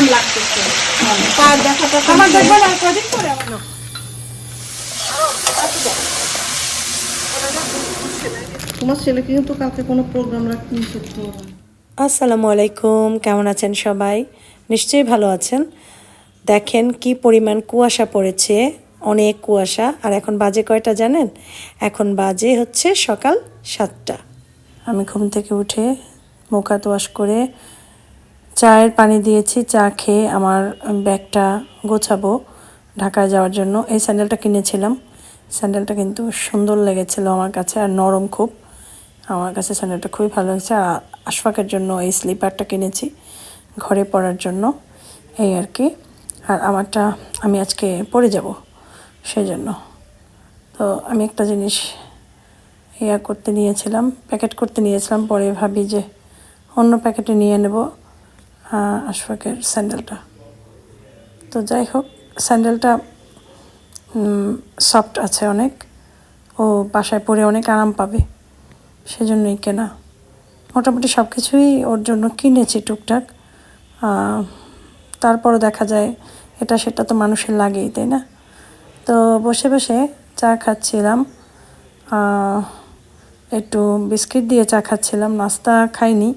আরাম লাগতেছে। আমার দেখব না কদিন পরে আমার তোমার ছেলেকে কিন্তু কালকে কোনো প্রোগ্রাম রাখতে নিষেধ করব আসসালামু আলাইকুম কেমন আছেন সবাই? নিশ্চয়ই ভালো আছেন। দেখেন কি পরিমাণ কুয়াশা পড়েছে অনেক কুয়াশা। আর এখন বাজে কয়টা জানেন? এখন বাজে হচ্ছে সকাল সাতটা। আমি ঘুম থেকে উঠে মুখ হাত ওয়াশ করে চায়ের পানি দিয়েছি, চা খেয়ে আমার ব্যাগটা গোছাবো ঢাকায় যাওয়ার জন্য। এই স্যান্ডেলটা কিনেছিলাম। স্যান্ডেলটা কিন্তু সুন্দর লেগেছিল আমার কাছে আর নরম খুব। আমার কাছে স্যান্ডেলটা খুবই ভালো হয়েছে আর আশফাকের জন্য এই স্লিপারটা কিনেছি ঘরে পরার জন্য। এই আর কি। আর আমারটা আমি আজকে পরে যাব সেই জন্য তো আমি একটা জিনিস ইয়া করতে নিয়েছিলাম, প্যাকেট করতে নিয়েছিলাম। পরে ভাবি যে অন্য প্যাকেটে নিয়ে নেব। আশফাকের স্যান্ডেলটা। তো যাই হোক, স্যান্ডেলটা সফট আছে অনেক। ও বাসায় পরে অনেক আরাম পাবে, সেজন্যই কেনা। মোটামুটি সব কিছুই ওর জন্য কিনেছি টুকটাক। তারপরও দেখা যায়, এটা সেটা তো মানুষের লাগেই, তাই না? তো বসে বসে চা খাচ্ছিলাম। একটু বিস্কিট দিয়ে চা খাচ্ছিলাম, নাস্তা খাইনি।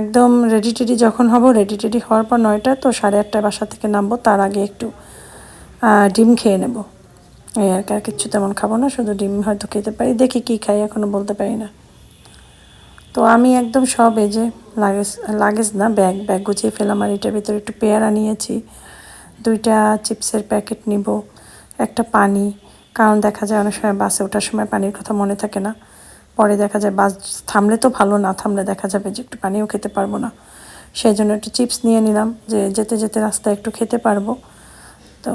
একদম রেডি টেডি যখন হব রেডি টেডি হওয়ার পর নয়টা, তো সাড়ে আটটায় বাসা থেকে নামবো, তার আগে একটু ডিম খেয়ে নেব। এই আর আর কিচ্ছু তেমন খাব না, শুধু ডিম হয়তো খেতে পারি, দেখি কী খাই এখনও বলতে পারি না। তো আমি একদম সব এই যে লাগেজ লাগেজ না, ব্যাগ ব্যাগ গুছিয়ে ফেলাম আর এটার ভিতরে একটু পেয়ারা নিয়েছি। দুইটা চিপসের প্যাকেট নিব, একটা পানি, কারণ দেখা যায় অনেক সময় বাসে ওঠার সময় পানির কথা মনে থাকে না। পরে দেখা যায় বাস থামলে তো ভালো, না থামলে দেখা যাবে যে একটু পানিও খেতে পারব না। সেই জন্য একটু চিপস নিয়ে নিলাম যে যেতে যেতে রাস্তায় একটু খেতে পারব। তো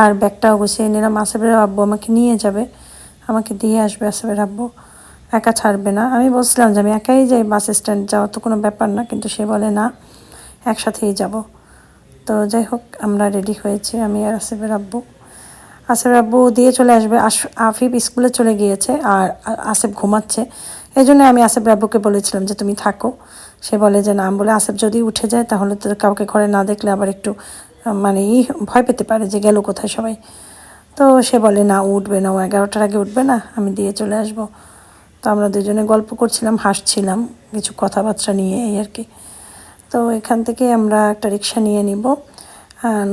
আর ব্যাগটাও গুছিয়ে নিলাম। আসবের আব্বু আমাকে নিয়ে যাবে, আমাকে দিয়ে আসবে আসবের আব্বু। একা ছাড়বে না। আমি বলছিলাম যে আমি একাই যাই বাস স্ট্যান্ড, যাওয়া তো কোনো ব্যাপার না, কিন্তু সে বলে, না, একসাথেই যাব। তো যাই হোক, আমরা রেডি হয়েছি, আমি আর আসিফের আব্বু। আসিফের আব্বু দিয়ে চলে আসবে। আফিফ স্কুলে চলে গিয়েছে আর আসিফ ঘুমাচ্ছে। এই জন্য আমি আসিফের আব্বুকে বলেছিলাম যে তুমি থাকো। সে বলে যে না বলে, আসিফ যদি উঠে যায় তাহলে তো কাউকে ঘরে না দেখলে আবার একটু মানে ই ভয় পেতে পারে যে গেল কোথায় সবাই। তো সে বলে, না, উঠবে না, ও এগারোটার আগে উঠবে না, আমি দিয়ে চলে আসব। তো আমরা দুজনে গল্প করছিলাম, হাসছিলাম, কিছু কথাবার্তা নিয়ে এই আর কি। তো এখান থেকে আমরা একটা রিক্সা নিয়ে নিব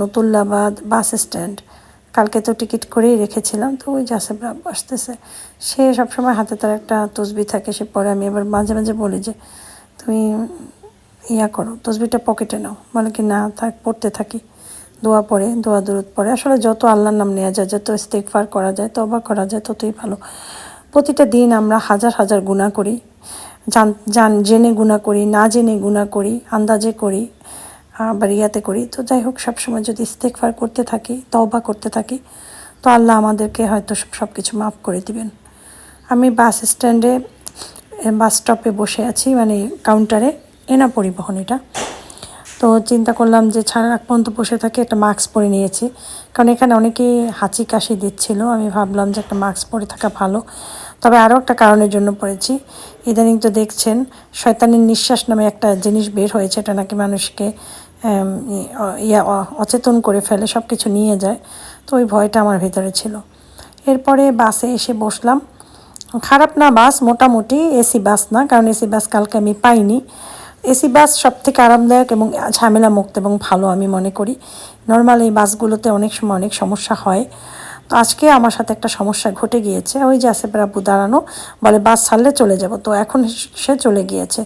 নতুল্লাবাদ বাস স্ট্যান্ড। কালকে তো টিকিট করেই রেখেছিলাম, তো ওই জাসেবরা আসতেছে। সে সবসময় হাতে তার একটা তসবি থাকে, সে পরে আমি এবার মাঝে মাঝে বলি যে, তুমি ইয়া করো, তসবিটা পকেটে নাও। বলে কি, না, থাক, পড়তে থাকি। দোয়া পড়ে, দোয়া দূরত পড়ে। আসলে যত আল্লাহর নাম নেওয়া যায়, যত ইস্তেকফার করা যায় তবা করা যায়, ততই ভালো। প্রতিটা দিন আমরা হাজার হাজার গুণা করি। জান জান, জেনে গুণা করি, না জেনে গুণা করি, আন্দাজে করি। আবার ইয়াতে করি। তো যাই হোক, সবসময় যদি ইস্তেকফার করতে থাকি, তওবা করতে থাকি, তো আল্লাহ আমাদেরকে হয়তো সব কিছু মাফ করে দিবেন। আমি বাস স্ট্যান্ডে বাস স্টপে বসে আছি মানে কাউন্টারে, এনা পরিবহন এটা। তো চিন্তা করলাম যে ছাড়া রাখ পর্যন্ত বসে থাকে, একটা মাস্ক পরে নিয়েছি। কারণ এখানে অনেকেই হাঁচি কাশি দিচ্ছিল, আমি ভাবলাম যে একটা মাস্ক পরে থাকা ভালো। তবে আরও একটা কারণের জন্য পড়েছি। ইদানিং তো দেখছেন, শয়তানের নিঃশ্বাস নামে একটা জিনিস বের হয়েছে, এটা নাকি মানুষকে ইয়া অচেতন করে ফেলে সব কিছু নিয়ে যায়। তো ওই ভয়টা আমার ভিতরে ছিল। এরপরে বাসে এসে বসলাম। খারাপ না বাস, মোটামুটি এসি বাস না, কারণ এসি বাস কালকে আমি পাইনি। এসি বাস সব থেকে আরামদায়ক এবং ঝামেলা মুক্ত এবং ভালো আমি মনে করি। নর্মাল এই বাসগুলোতে অনেক সময় অনেক সমস্যা হয়। তো আজকে আমার সাথে একটা সমস্যা ঘটে গিয়েছে। ওই যে আসেফের আব্বু দাঁড়ানো, বলে, বাস ছাড়লে চলে যাব। তো এখন সে চলে গিয়েছে।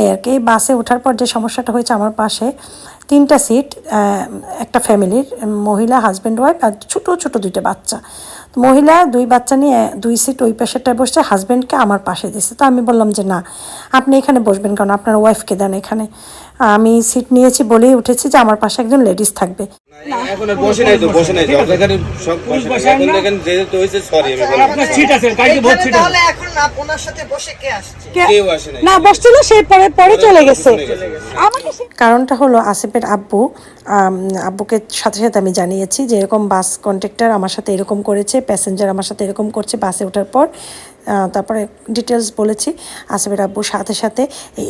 এই আর কি, বাসে ওঠার পর যে সমস্যাটা হয়েছে আমার পাশে, তিনটা সিট একটা ফ্যামিলির মহিলা হাজব্যান্ড ওয়াইফ আর ছোটো ছোটো দুইটা বাচ্চা। মহিলা দুই বাচ্চা নিয়ে দুই সিট ওই পেশেটায় বসছে হাজব্যান্ডকে আমার পাশে দিছে। তো আমি বললাম যে, না, আপনি এখানে বসবেন কারণ আপনার ওয়াইফকে দেন এখানে। আমি সিট নিয়েছি বলেই উঠেছি যে, আমার পাশে একজন লেডিস থাকবে। এখন আর বসে নাই তো বসে নাই তো। সব বসে এখন দেখেন যেহেতু হয়েছে সরি আমি আপনার সিট আছে গাড়িতে বহুত সিট আছে। এখন আপ- সাথে বসে কে আসছে? কেউ আসে নাই। না বসছিল সে পরে পরে চলে গেছে। আমাকে কারণটা হলো আসিফের আব্বু আব্বুকে সাথে সাথে আমি জানিয়েছি যে এরকম বাস কন্ট্রাক্টর আমার সাথে এরকম করেছে প্যাসেঞ্জার আমার সাথে এরকম করছে বাসে ওঠার পর। তারপরে ডিটেলস বলেছি। আসিফের আব্বু সাথে সাথে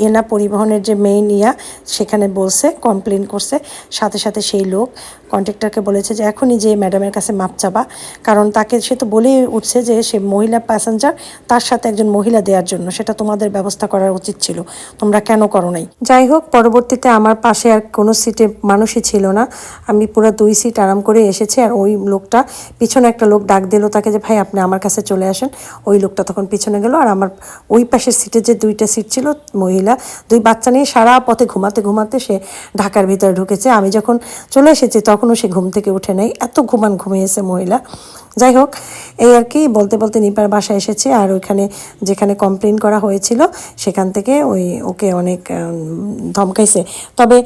এনা পরিবহনের যে মেইন ইয়া, সেখানে বলছে কমপ্লেন করছে। সাথে সাথে সেই লোক কন্ট্রাক্টরকে বলেছে যে, এখনই যে ম্যাডামের কাছে মাপ চাবা। কারণ তাকে, সে তো বলেই উঠছে যে, সে মহিলা প্যাসেঞ্জার তার সাথে একজন মহিলা দেওয়ার জন্য। সেটা তোমাদের ব্যবস্থা করার উচিত ছিল। তোমরা কেন করো নাই? যাই হোক, পরবর্তীতে আমার পাশে আর কোনো সিটে মানুষই ছিল না। আমি পুরো দুই সিট আরাম করে এসেছি আর ওই লোকটা, পিছনে একটা লোক ডাক দিল তাকে যে, ভাই, আপনি আমার কাছে চলে আসেন। ওই লোকটা তখন পিছনে গেল আর আমার ওই পাশের সিটে যে দুইটা সিট ছিল, মহিলা, দুই বাচ্চা নিয়ে সারা পথে ঘুমাতে ঘুমাতে সে ঢাকার ভিতরে ঢুকেছে। আমি যখন চলে এসেছি তখনও সে ঘুম থেকে উঠে নেই। এত ঘুমান ঘুমিয়েছে মহিলা। যাই হোক এই আর কি বলতে বলতে নিপার বাসায় এসেছে আর ওইখানে যেখানে কমপ্লেন করা হয়েছিল, সেখান থেকে ওই ওকে অনেক ধমকাইছে। তবে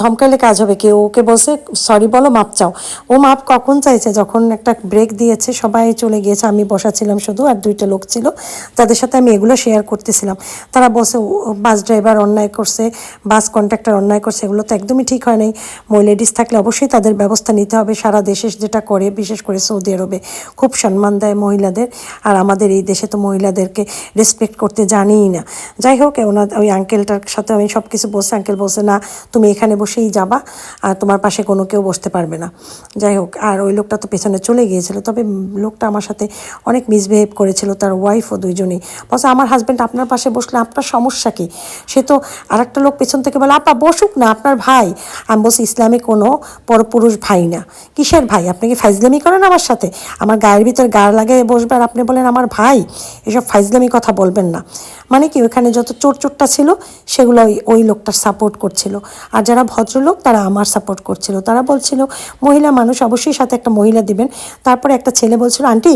ধমকাইলে কাজ হবে কেউ ওকে বলছে সরি বলো, মাপ চাও। ও মাপ কখন চাইছে? যখন একটা ব্রেক দিয়েছে, সবাই চলে গিয়েছে, আমি বসা ছিলাম শুধু আর দুইটা লোক ছিল তাদের সাথে আমি এগুলো শেয়ার করতেছিলাম। তারা বলছে বাস ড্রাইভার অন্যায় করছে বাস কন্ট্রাক্টর অন্যায় করছে, এগুলো তো একদমই ঠিক হয় নাই। মই লেডিস থাকলে অবশ্যই তাদের ব্যবস্থা নিতে হবে, সারা দেশে যেটা করে, বিশেষ করে সৌদি আরবে। খুব সম্মান দেয় মহিলাদের। আর আমাদের এই দেশে তো মহিলাদেরকে রেসপেক্ট করতে জানিই না। যাই হোক, ওনার ওই আঙ্কেলটার সাথে আমি সব কিছু বসে আঙ্কেল বলছে, না, তুমি এখানে বসেই যাবা, আর তোমার পাশে কোনো কেউ বসতে পারবে না। যাই হোক, আর ওই লোকটা তো পেছনে চলে গিয়েছিল। তবে লোকটা আমার সাথে অনেক মিসবিহেভ করেছিল, তার ওয়াইফও দুইজনেই। বলছে, আমার হাজব্যান্ড আপনার পাশে বসলে আপনার সমস্যা কি? সে তো আরেকটা লোক পেছন থেকে বলে, আপা, বসুক না, আপনার ভাই। আমি বলছি, ইসলামে কোনো পরপুরুষ ভাই না। কিসের ভাই? আপনি কি ফাইজলামি করেন আমার সাথে? আমার গায়ের ভিতর গা লাগিয়ে বসবে আর আপনি বলেন, আমার ভাই, এসব ফাইজলামি কথা বলবেন না। মানে কি ওখানে যত চোর চোরটা ছিল, সেগুলো ওই ওই লোকটার সাপোর্ট করছিল। আর যারা ভদ্রলোক, তারা আমার সাপোর্ট করছিল। তারা বলছিল, মহিলা মানুষ অবশ্যই সাথে একটা মহিলা দিবেন। তারপরে একটা ছেলে বলছিল, আন্টি,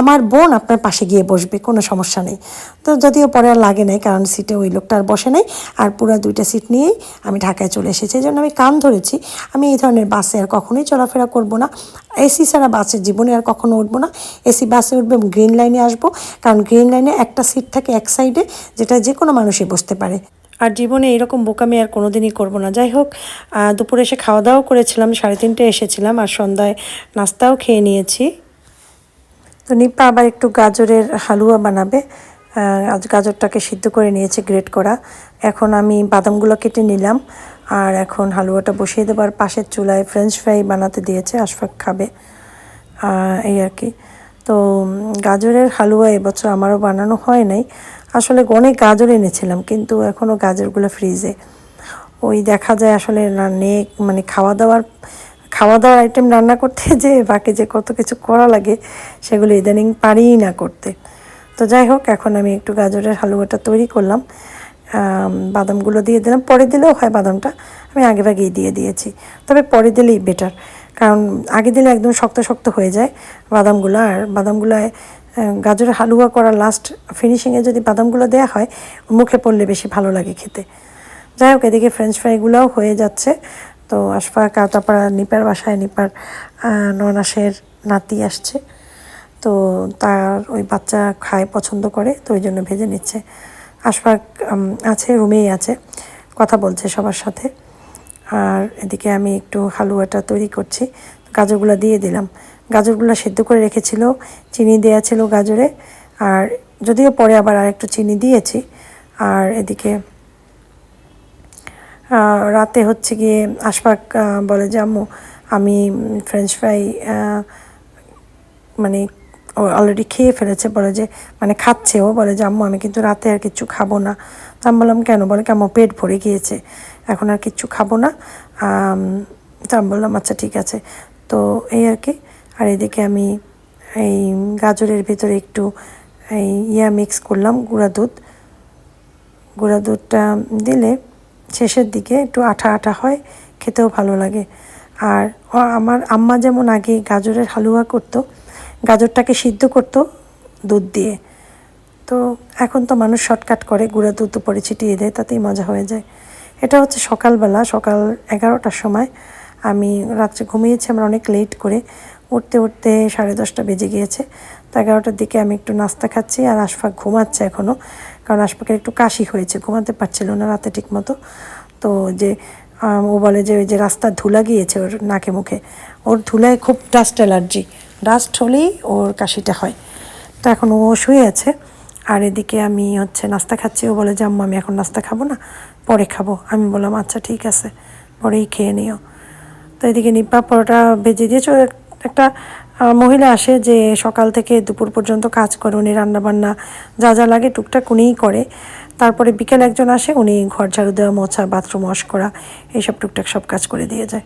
আমার বোন আপনার পাশে গিয়ে বসবে, কোনো সমস্যা নেই। তো যদিও পরে আর লাগে নাই, কারণ সিটে ওই লোকটা আর বসে নেই। আর পুরো দুইটা সিট নিয়েই আমি ঢাকায় চলে এসেছি। এই জন্য আমি কান ধরেছি। আমি এই ধরনের বাসে আর কখনোই চলাফেরা করব না। এসি ছাড়া বাসের জীবনে আর কখনো উঠবো না। এসি বাসে উঠবে, গ্রিন লাইনে আসব। কারণ গ্রিন লাইনে একটা সিট থাকে এক সাইডে যেটা যে কোনো মানুষই বসতে পারে। আর জীবনে এরকম বোকামি আর কোনোদিনই করব না। যাই হোক দুপুরে এসে খাওয়া দাওয়াও করেছিলাম, সাড়ে তিনটে এসেছিলাম আর সন্ধ্যায় নাস্তাও খেয়ে নিয়েছি। তো নিপা আবার একটু গাজরের হালুয়া বানাবে। গাজরটাকে সিদ্ধ করে নিয়েছে গ্রেট করা। এখন আমি বাদামগুলো কেটে নিলাম আর এখন হালুয়াটা বসিয়ে দেবার পাশের চুলায় ফ্রেঞ্চ ফ্রাই বানাতে দিয়েছে, আশফাক খাবে। এই আর কি। তো গাজরের হালুয়া এবছর আমারও বানানো হয় নাই। আসলে অনেক গাজর এনেছিলাম, কিন্তু এখনও গাজরগুলো ফ্রিজে ওই দেখা যায় আসলে না নে মানে খাওয়া দাওয়ার খাওয়া দাওয়ার আইটেম রান্না করতে যে বাকি যে কত কিছু করা লাগে, সেগুলো ইদানিং পারিই না করতে। তো যাই হোক, এখন আমি একটু গাজরের হালুয়াটা তৈরি করলাম। বাদামগুলো দিয়ে দিলাম। পরে দিলেও হয় বাদামটা, আমি আগে ভাগেই দিয়ে দিয়েছি। তবে পরে দিলেই বেটার কারণ আগে দিলে একদম শক্ত শক্ত হয়ে যায় বাদামগুলো, আর বাদামগুলোয় গাজরের হালুয়া করা লাস্ট ফিনিশিংয়ে যদি বাদামগুলো দেওয়া হয়, মুখে পড়লে বেশি ভালো লাগে খেতে। যাই হোক, এদিকে ফ্রেঞ্চ ফ্রাইগুলোও হয়ে যাচ্ছে। তো আশফাক কাতাপাড়া নিপার বাসায় নিপার ননাসের নাতি আসছে। তো তার ওই বাচ্চা খায় পছন্দ করে, তো ওই জন্য ভেজে নিচ্ছে। আশফাক আছে, রুমেই আছে, কথা বলছে সবার সাথে। আর এদিকে আমি একটু হালুয়াটা তৈরি করছি। গাজরগুলো দিয়ে দিলাম। গাজরগুলো সেদ্ধ করে রেখেছিল, চিনি দেওয়া ছিল গাজরে। আর যদিও পরে আবার আর একটু চিনি দিয়েছি। আর এদিকে রাতে হচ্ছে গিয়ে আশফাক বলে যে, আম্মু, আমি ফ্রেঞ্চ ফ্রাই মানে অলরেডি খেয়ে ফেলেছে। বলে যে মানে খাচ্ছে ও। বলে যে, আম্মু, আমি কিন্তু রাতে আর কিচ্ছু খাব না। তা আমি বললাম, কেন? বলে কেমন পেট ভরে গিয়েছে। এখন আর কিচ্ছু খাব না। তো আমি বললাম আচ্ছা ঠিক আছে। তো এই আর কি। আর এদিকে আমি এই গাজরের ভিতরে একটু এই ইয়া মিক্স করলাম, গুঁড়া দুধ। গুঁড়া দুধটা দিলে শেষের দিকে একটু আঠা আঠা হয়, খেতেও ভালো লাগে। আর আমার আম্মা যেমন আগে গাজরের হালুয়া করতো, গাজরটাকে সিদ্ধ করতো দুধ দিয়ে। তো এখন তো মানুষ শর্টকাট করে, গুঁড়া দুধ উপরে ছিটিয়ে দেয়, তাতেই মজা হয়ে যায়। এটা হচ্ছে সকালবেলা, সকাল এগারোটার সময়। আমি রাত্রে ঘুমিয়েছি, আমরা অনেক লেট করে উঠতে উঠতে সাড়ে দশটা বেজে গিয়েছে। তো এগারোটার দিকে আমি একটু নাস্তা খাচ্ছি আর আশফাক ঘুমাচ্ছে এখনও কারণ আশফাকের একটু কাশি হয়েছে, ঘুমাতে পারছিল না রাতে ঠিক মতো তো যে ও বলে যে ওই যে রাস্তার ধুলা গিয়েছে ওর নাকে মুখে, ওর ধুলায় খুব ডাস্ট অ্যালার্জি ডাস্ট হলেই ওর কাশিটা হয়। তো এখন ও শুয়ে আছে। আর এদিকে আমি হচ্ছে নাস্তা খাচ্ছি। ও বলে যে আম্মু আমি এখন নাস্তা খাব না, পরে খাব। আমি বললাম আচ্ছা ঠিক আছে, পরেই খেয়ে নিও। তো এদিকে নিপা পরোটা ভেজে দিয়েছে। একটা মহিলা আসে যে সকাল থেকে দুপুর পর্যন্ত কাজ করে, উনি রান্নাবান্না যা যা লাগে টুকটাক উনিই করে। তারপরে বিকেল একজন আসে, উনি ঘর ঝাড়ু দেওয়া, মোছা, বাথরুম ওয়াশ করা, এইসব টুকটাক সব কাজ করে দিয়ে যায়।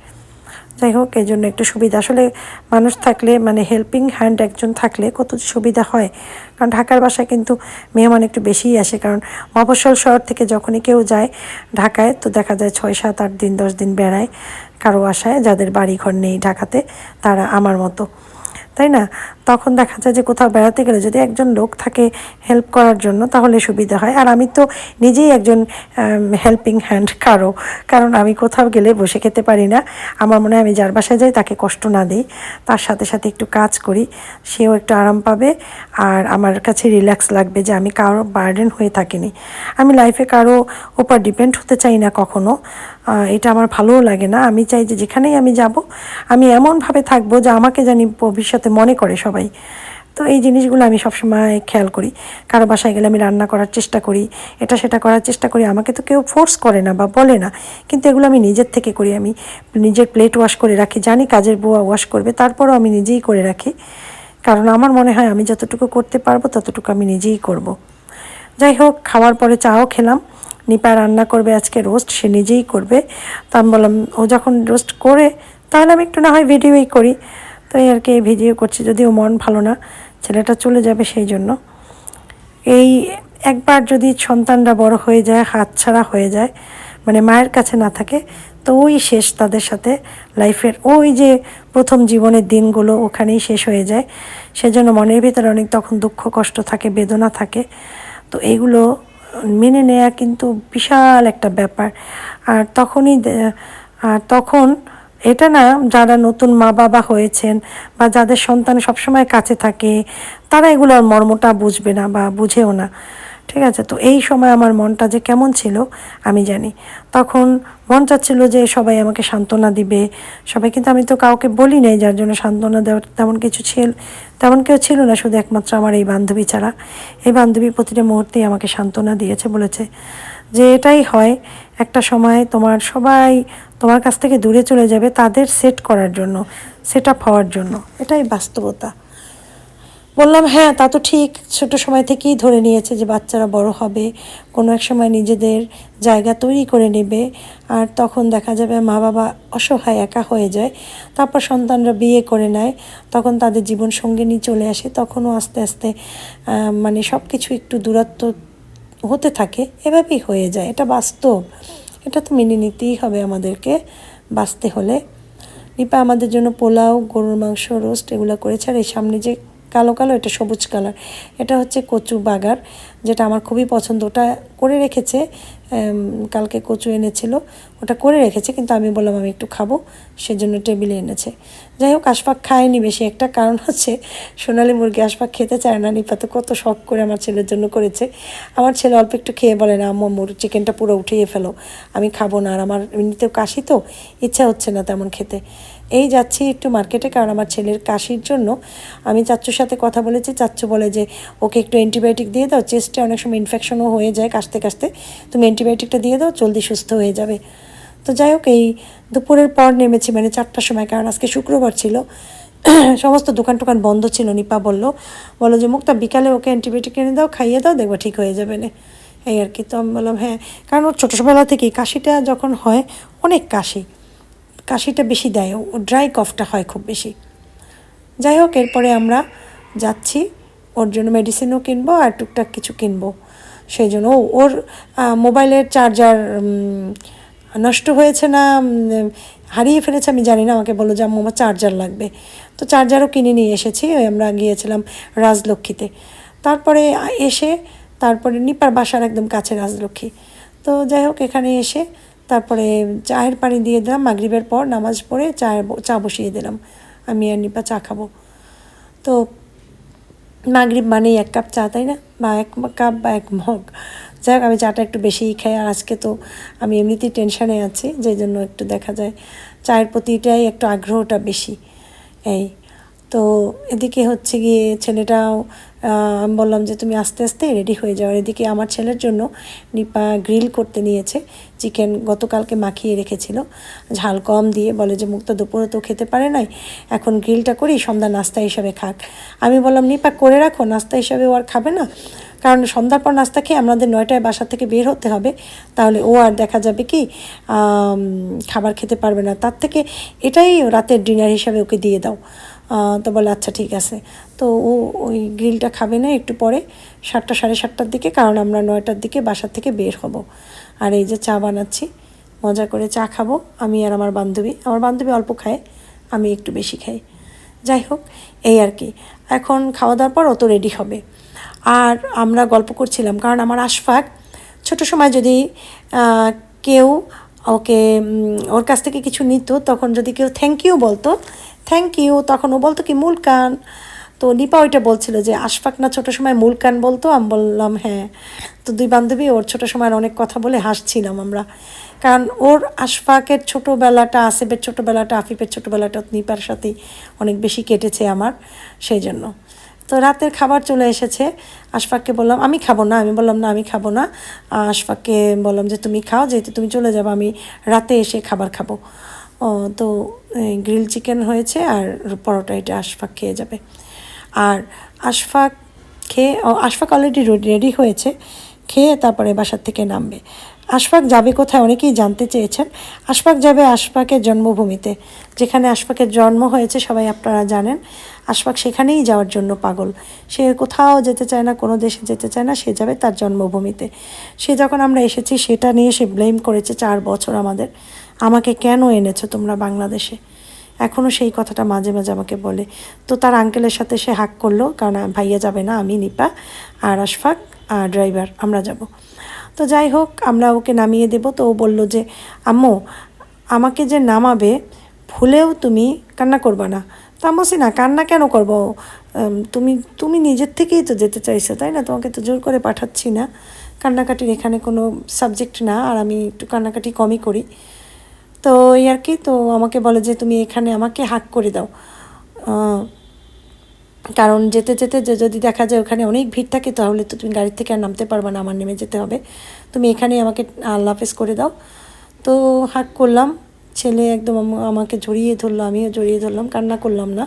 যাই হোক এই জন্য একটু সুবিধা। আসলে মানুষ থাকলে মানে হেল্পিং হ্যান্ড একজন থাকলে কত সুবিধা হয়। কারণ ঢাকার বাসায় কিন্তু মেহমান একটু বেশিই আসে। কারণ মফস্বল শহর থেকে যখনই কেউ যায় ঢাকায়, তো দেখা যায় ছয়, সাত, আট দিন, দশ দিন বেড়ায় কারও আসায় যাদের বাড়ি ঘর নেই ঢাকাতে, তারা আমার মতো। তাই না? তখন দেখা যায় যে কোথাও বেড়াতে গেলে যদি একজন লোক থাকে হেল্প করার জন্য, তাহলে সুবিধা হয়। আর আমি তো নিজেই একজন হেল্পিং হ্যান্ড কারও, কারণ আমি কোথাও গেলে বসে খেতে পারি না। আমার মনে হয় আমি যার বাসায় যাই তাকে কষ্ট না দিই। তার সাথে সাথে একটু কাজ করি, সেও একটু আরাম পাবে। আর আমার কাছে রিল্যাক্স লাগবে যে আমি কারও বার্ডেন হয়ে থাকিনি। আমি লাইফে কারও ওপর ডিপেন্ড হতে চাই না কখনো। এটা আমার ভালোও লাগে না। আমি চাই যে যেখানেই আমি যাব, আমি এমনভাবে থাকব যে আমাকে জানি ভবিষ্যতে মনে করে সবাই। তো এই জিনিসগুলো আমি সবসময় খেয়াল করি। কারও বাসায় গেলে আমি রান্না করার চেষ্টা করি, এটা সেটা করার চেষ্টা করি। আমাকে তো কেউ ফোর্স করে না বা বলে না। কিন্তু এগুলো আমি নিজের থেকে করি। আমি নিজের প্লেট ওয়াশ করে রাখি। জানি কাজের বুয়া ওয়াশ করবে, তারপরও আমি নিজেই করে রাখি। কারণ আমার মনে হয় আমি যতটুকু করতে পারব, ততটুকু আমি নিজেই করব। যাই হোক, খাওয়ার পরে চাও খেলাম। নিপা রান্না করবে আজকে রোস্ট সে নিজেই করবে। তো আমি বললাম, ও যখন রোস্ট করে, তাহলে আমি একটু না হয় ভিডিওই করি। তো এই আর কি ভিডিও করছি, যদিও মন ভালো না, ছেলেটা চলে যাবে সেই জন্য। এই একবার যদি সন্তানরা বড় হয়ে যায় হাতছাড়া হয়ে যায় মানে মায়ের কাছে না থাকে, তো ওই শেষ তাদের সাথে লাইফের। ওই যে প্রথম জীবনের দিনগুলো ওখানেই শেষ হয়ে যায়। সেজন্য মনের ভিতরে অনেক তখন দুঃখ, কষ্ট থাকে, বেদনা থাকে। তো এইগুলো মেনে নেওয়া কিন্তু বিশাল একটা ব্যাপার। আর তখনই আর তখন এটা না যারা নতুন মা বাবা হয়েছেন বা যাদের সন্তান সবসময় কাছে থাকে, তারা এগুলোর মর্মটা বুঝবে না বা বুঝেও না। ঠিক আছে? তো এই সময় আমার মনটা যে কেমন ছিল, আমি জানি। তখন মন চাচ্ছিল যে সবাই আমাকে সান্ত্বনা দিবে। সবাই কিন্তু আমি তো কাউকে বলি নাই, যার জন্য সান্ত্বনা দেওয়ার তেমন কিছু ছিল, তেমন কেউ ছিল না, শুধু একমাত্র আমার এই বান্ধবী ছাড়া। এই বান্ধবী প্রতিটা মুহূর্তেই আমাকে সান্ত্বনা দিয়েছে, বলেছে যে এটাই হয় একটা সময় তোমার সবাই তোমার কাছ থেকে দূরে চলে যাবে তাদের সেট করার জন্য সেট আপ হওয়ার জন্য। এটাই বাস্তবতা। বললাম হ্যাঁ তা তো ঠিক। ছোট সময় থেকেই ধরে নিয়েছে যে বাচ্চারা বড় হবে। কোনো এক সময় নিজেদের জায়গা তৈরি করে নেবে। আর তখন দেখা যাবে মা বাবা অসহায়, একা হয়ে যায়। তারপর সন্তানরা বিয়ে করে নেয়। তখন তাদের জীবন সঙ্গিনী চলে আসে। তখনও আস্তে আস্তে মানে সব কিছু একটু দূরত্ব হতে থাকে। এভাবেই হয়ে যায়। এটা বাস্তব। এটা তো মেনে নিতেই হবে আমাদেরকে বাঁচতে হলে। নিপা, আমাদের জন্য পোলাও, গরুর মাংস, রোস্ট এগুলো করেছে। আর এই সামনে যে কালো কালো, এটা সবুজ কালার। এটা হচ্ছে কচু বাগার, যেটা আমার খুবই পছন্দ। ওটা করে রেখেছে কালকে কচু এনেছিল। ওটা করে রেখেছে, কিন্তু আমি বললাম আমি একটু খাব, সেজন্য টেবিলে এনেছে। যাই হোক আশপাক খায়নি বেশি একটা, কারণ হচ্ছে সোনালি মুরগি আশপাক খেতে চায় না। নিপা তো কত শখ করে আমার ছেলের জন্য করেছে। আমার ছেলে অল্প একটু খেয়ে বলে, না, আম্মা মোর চিকেনটা পুরো উঠিয়ে ফেলো, আমি খাব না। আর আমার এমনিতেও কাশি তো, ইচ্ছা হচ্ছে না তেমন খেতে। এই যাচ্ছি একটু মার্কেটে, কারণ আমার ছেলের কাশির জন্য আমি চাচ্চুর সাথে কথা বলেছি। চাচ্চু বলে যে, ওকে একটু অ্যান্টিবায়োটিক দিয়ে দাও, চেস্টে অনেক সময় ইনফেকশনও হয়ে যায় কাশতে কাশতে। তুমি অ্যান্টিবায়োটিকটা দিয়ে দাও, জলদি সুস্থ হয়ে যাবে। তো যাই হোক, এই দুপুরের পর নেমেছি মানে চারটার সময়, কারণ আজকে শুক্রবার ছিল। সমস্ত দোকান টোকান বন্ধ ছিল, নিপা বলল। বলো যে, মুক্তা, বিকালে ওকে অ্যান্টিবায়োটিক এনে দাও, খাইয়ে দাও, দেখবা ঠিক হয়ে যাবে না। এই আর কি, তো আমি বললাম হ্যাঁ। কারণ ওর ছোটোবেলা থেকেই কাশিটা যখন হয়, অনেক কাশি। কাশিটা বেশি দেয়, ও ড্রাই কফটা হয় খুব বেশি। যাই হোক, এরপরে আমরা যাচ্ছি, ওর জন্য মেডিসিনও কিনবো আর টুকটাক কিছু কিনবো। সেই জন্য ওর মোবাইলের চার্জার নষ্ট হয়েছে না হারিয়ে ফেলেছে, আমি জানি না, আমাকে বলল যে আমার চার্জার লাগবে। তো চার্জারও কিনে নিয়ে এসেছি আমরা গিয়েছিলাম রাজলক্ষ্মীতে। তারপরে এসে, তারপরে নিপার বাসার একদম কাছে রাজলক্ষ্মী। তো যাই হোক, এখানে এসে, তারপরে চায়ের পানি দিয়ে দিলাম, মাগরিবের পর নামাজ পড়ে চায়ের চা বসিয়ে দিলাম। আমি আর নিপা চা খাব। তো মাগরিব মানেই এক কাপ চা, তাই না? বা এক কাপ বা এক মগ। যাই আমি চাটা একটু বেশিই খাই, আর আজকে তো আমি এমনিতেই টেনশানে আছি, যে জন্য একটু দেখা যায়। চায়ের প্রতিটাই একটু আগ্রহটা বেশি, এই। তো এদিকে হচ্ছে গিয়ে ছেলেটাও বললাম যে তুমি আস্তে আস্তে রেডি হয়ে যাও। এদিকে আমার ছেলের জন্য নিপা গ্রিল করতে নিয়েছে। চিকেন গতকালকে মাখিয়ে রেখেছিল। ঝাল কম দিয়ে বলে যে, মুক্তা, দুপুরে তো খেতে পারে নাই। এখন গ্রিলটা করি, সন্ধ্যা নাস্তা হিসাবে খাক। আমি বললাম, নিপা, করে রাখো, নাস্তা হিসাবে ও আর খাবে না। কারণ সন্ধ্যার পর নাস্তা খেয়ে আমাদের নয়টায় বাসা থেকে বের হতে হবে। তাহলে ও আর দেখা যাবে কি খাবার খেতে পারবে না। তার থেকে এটাই রাতের ডিনার হিসাবে ওকে দিয়ে দাও। তো বলে আচ্ছা ঠিক আছে। তো ও ওই গ্রিলটা খাবে না একটু পরে, সাতটা, সাড়ে সাতটার দিকে, কারণ আমরা নয়টার দিকে বাসা থেকে বের হব। আর এই যে চা বানাচ্ছি, মজা করে চা খাব, আমি আর আমার বান্ধবী। আমার বান্ধবী অল্প খায়, আমি একটু বেশি খাই। যাই হোক, এই আর কি। এখন খাওয়া দাওয়ার পর অত রেডি হবে। আর আমরা গল্প করছিলাম, কারণ আমার আশফাক ছোট সময় যদি কেউ ওকে ওর কাছ থেকে কিছু নিত, তখন যদি কেউ থ্যাংক ইউ বলতো থ্যাংক ইউ তখন ও বলতো কি, মুলকান। তো নিপা ওইটা বলছিল যে, আশফাক না ছোটো সময় মুলকান বলতো? আমি বললাম হ্যাঁ। তো দুই বান্ধবী ওর ছোট সময়ের অনেক কথা বলে হাসছিলাম আমরা। কারণ ওর আশফাকের ছোটোবেলাটা, আসিফের ছোটোবেলাটা, আফিফের ছোটোবেলাটা নিপার সাথেই অনেক বেশি কেটেছে আমার সেই জন্য। তো রাতের খাবার চলে এসেছে। আশফাককে বললাম, আমি খাব না। আমি বললাম, না, আমি খাব না। আশফাককে বললাম যে, তুমি খাও, যেহেতু তুমি চলে যাব, আমি রাতে এসে খাবার খাব। ও, তো গ্রিল চিকেন হয়েছে আর পরোটা এটা আশফাক খেয়ে যাবে। আর আশফাক খেয়ে আশফাক অলরেডি রেডি হয়েছে, খেয়ে তারপরে বাসার থেকে নামবে। আশফাক যাবে কোথায় অনেকেই জানতে চেয়েছেন। আশফাক যাবে আশফাকের জন্মভূমিতে, যেখানে আশফাকের জন্ম হয়েছে সবাই আপনারা জানেন। আশফাক সেখানেই যাওয়ার জন্য পাগল। সে কোথাও যেতে চায় না, কোনো দেশে যেতে চায় না, সে যাবে তার জন্মভূমিতে। সে যখন আমরা এসেছি, সেটা নিয়ে সে ব্লেম করেছে চার বছর আমাদের। আমাকে কেন এনেছো তোমরা বাংলাদেশে? এখনও সেই কথাটা মাঝে মাঝে আমাকে বলে। তো তার আঙ্কেলের সাথে সে হাক করল, কারণ ভাইয়া যাবে না, আমি নিপা, আর আশফাক, আর ড্রাইভার, আমরা যাব। তো যাই হোক, আমরা ওকে নামিয়ে দেব। তো ও বলল যে, আম্মু, আমাকে যে নামাবে, ভুলেও তুমি কান্না করবা না। তা বলছি না, কান্না কেন করব? তুমি তুমি নিজের থেকেই তো যেতে চাইছো, তাই না? তোমাকে তো জোর করে পাঠাচ্ছি না। কান্নাকাটির এখানে কোনো সাবজেক্ট না, আর আমি একটু কান্নাকাটি কমই করি। তো এই আর কি, তো আমাকে বলে যে তুমি এখানে আমাকে হাক করে দাও। কারণ যেতে যেতে যে যদি দেখা যায় ওখানে অনেক ভিড় থাকে, তাহলে তো তুমি গাড়ি থেকে আর নামতে পারবে না, আমার নেমে যেতে হবে। তুমি এখানেই আমাকে আল্লাহ হাফেজ করে দাও। তো হাক করলাম, ছেলে একদম আমাকে জড়িয়ে ধরলো, আমিও জড়িয়ে ধরলাম, কান্না করলাম না।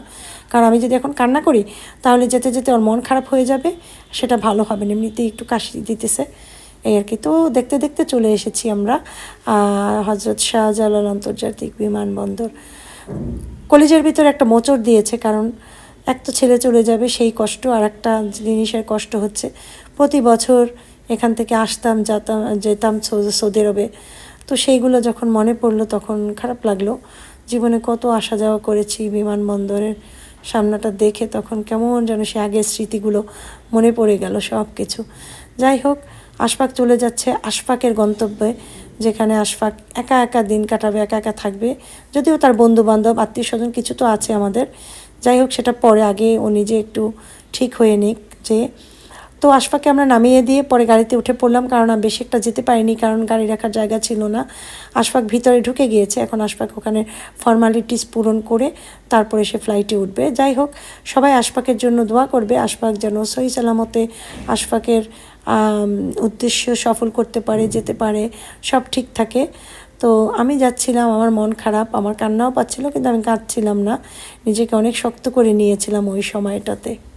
কারণ আমি যদি এখন কান্না করি, তাহলে যেতে যেতে ওর মন খারাপ হয়ে যাবে, সেটা ভালো হবে না, এমনিতেই একটু কাশি দিতেছে। এই আর কি। তো দেখতে দেখতে চলে এসেছি আমরা হজরত শাহজালাল আন্তর্জাতিক বিমানবন্দর। কলেজের ভিতরে একটা মোচড় দিয়েছে, কারণ এক তো ছেলে চলে যাবে, সেই কষ্ট, আর একটা জিনিসের কষ্ট হচ্ছে। প্রতি বছর এখান থেকে আসতাম, যেতাম যেতাম সৌদি আরবে। তো সেইগুলো যখন মনে পড়ল, তখন খারাপ লাগল। জীবনে কত আসা যাওয়া করেছি বিমানবন্দরের সামনাটা দেখে, তখন কেমন যেন সে আগের স্মৃতিগুলো মনে পড়ে গেল সব কিছু যাই হোক আশফাক চলে যাচ্ছে আশফাকের গন্তব্যে, যেখানে আশফাক একা একা দিন কাটাবে, একা একা থাকবে। যদিও তার বন্ধু বান্ধব আত্মীয় স্বজন কিছু তো আছে আমাদের। যাই হোক, সেটা পরে, আগে ও নিজে একটু ঠিক হয়ে নিক যে। তো আশফাকে আমরা নামিয়ে দিয়ে পরে গাড়িতে উঠে পড়লাম, কারণ আমি বেশি একটা যেতে পারিনি, কারণ গাড়ি রাখার জায়গা ছিল না। আশফাক ভিতরে ঢুকে গিয়েছে, এখন আশফাক ওখানে ফর্মালিটিস পূরণ করে তারপরে সে ফ্লাইটে উঠবে। যাই হোক, সবাই আশফাকের জন্য দোয়া করবে, আশফাক যেন সহি সালামতে আশফাকের উদ্দেশ্য সফল করতে পারে, যেতে পারে, সব ঠিক থাকে। তো আমি যাচ্ছিলাম, আমার মন খারাপ, আমার কান্নাও পাচ্ছিল, কিন্তু আমি কাঁদছিলাম না। নিজেকে অনেক শক্ত করে নিয়েছিলাম ওই সময়টাতে।